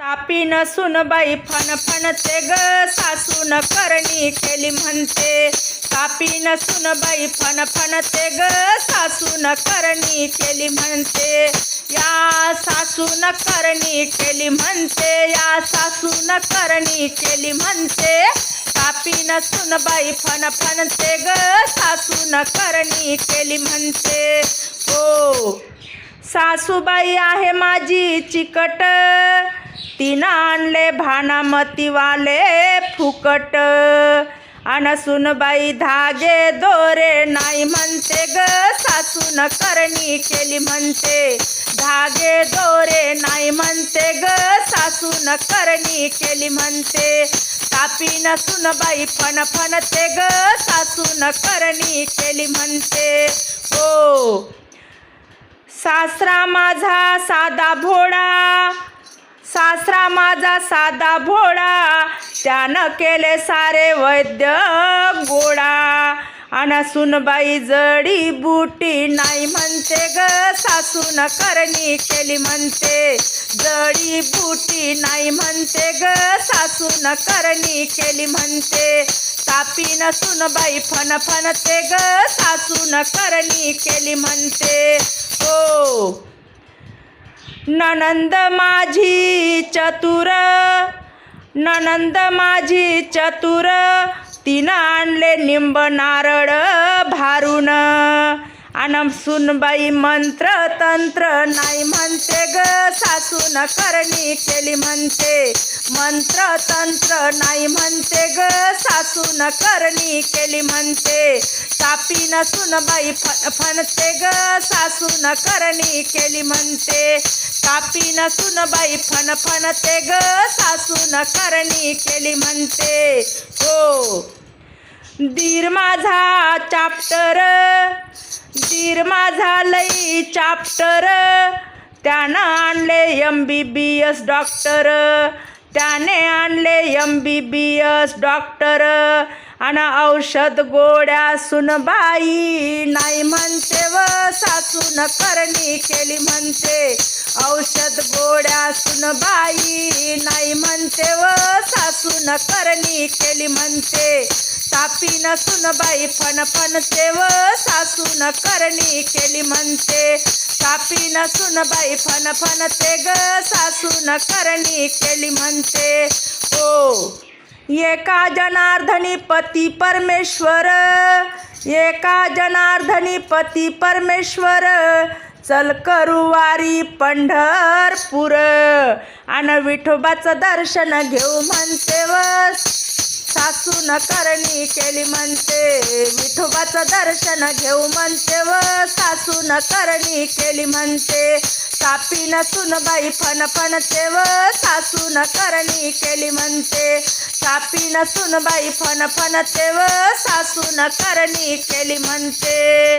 तापीन सुनबाई फन फनते ग. सासून करणी केली म्हणते. तापीन सुनबाई फन फनते ग. सासून करणी केली म्हणते. या सासून करणी केली म्हणते. या सासून करणी केली म्हणते. तापीन सुनबाई फन फनते ग. सासून करणी केली म्हणते. हो. सासूबाई आहे माझी चिकट. तिनं आणले भानामतीवाले फुकट. अन सुनबाई धागे दोरे नाही म्हणते ग. सासून करणी केली म्हणते. धागे दोरे नाही म्हणते ग. सासून करणी केली म्हणते. तापीन सुनबाई फन फनते ग. सासून करणी केली म्हणते. हो. सासरा माझा साधा भोळा. सासरा माझा साधा भोळा. त्यानं केले सारे वैद्य गोळा. अन सुनबाई जडी बुटी नाही म्हणते ग सासून करणी केली म्हणते. जडी बुटी नाही म्हणते ग सासून करणी केली म्हणते. तापीन सुनबाई फन फनते ग सासून करणी केली म्हणते. हो. ननंद माझी चतुर ननंद माझी चतुर तिनं आणले निंब नारळ भारून. आणि सुनबाई मंत्र तंत्र नाही म्हणते ग. सासून करणी केली म्हणते. मंत्र तंत्र नाही म्हणते ग. सासून करणी केली म्हणते. तापीन सुनबाई फन फनते ग. सासून करणी केली म्हणते. तापीन सुनबाई फन फनते ग. सासून करणी केली म्हणते. हो. दीर माझा चाप्टर दीर माझा लई चाप्टर त्यानं आणले M B B S doctor त्याने आणले M B B S doctor आणि औषध गोड्या सुनबाई नाही म्हणते व सासून करणी केली म्हणते. औषध गोड्या सुनबाई नाही म्हणते व सासून करणी केली म्हणते. तापीन सुनबाई फन फनते व सासून करणी केली म्हणते. तापीन सुनबाई फन फनते ग सासून करणी केली म्हणते. हो एका जनार्दनी पती परमेश्वर एका जनार्दनी पती परमेश्वर चल करू वारी पंढरपूर. आणि विठोबाचं दर्शन घेऊ म्हणते व सासून करणी केली म्हणते. विठोबाचं दर्शन घेऊ म्हणते व सासून करणी केली म्हणते. तापीन सुनबाई फन फनते व सासून करणी केली म्हणते. तापीन सुनबाई फन फनते व सासून करणी केली म्हणते.